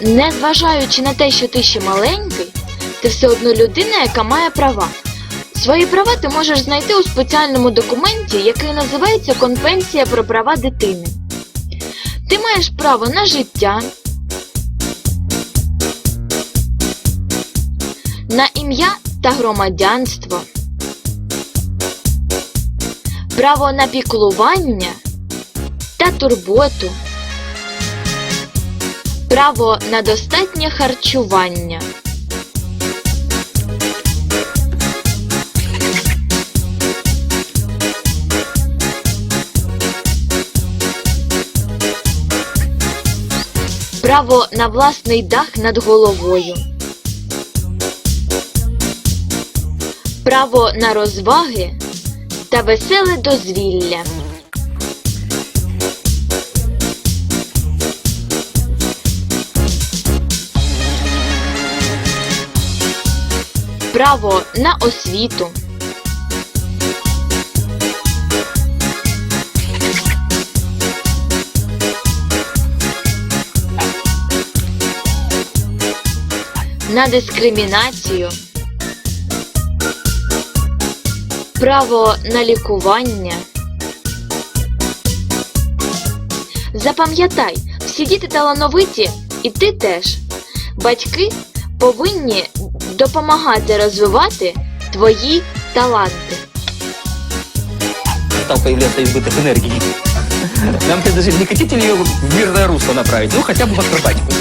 Незважаючи на те, що ти ще маленький, ти все одно людина, яка має права. Свої права ти можеш знайти у спеціальному документі, який називається Конвенція про права дитини. Ти маєш право на життя, на ім'я та громадянство, право на піклування та турботу, право на достатнє харчування. Право на власний дах над головою. Право на розваги та веселе дозвілля. Право на освіту. на дискримінацію, право на лікування. Запам'ятай, всі діти талановиті, і ти теж. Батьки повинні допомагати розвивати твої таланти. стал появляться избыток энергии. Нам предложили, не хотите ли ее в мирное русло направить? Ну, хотя бы в акробатику.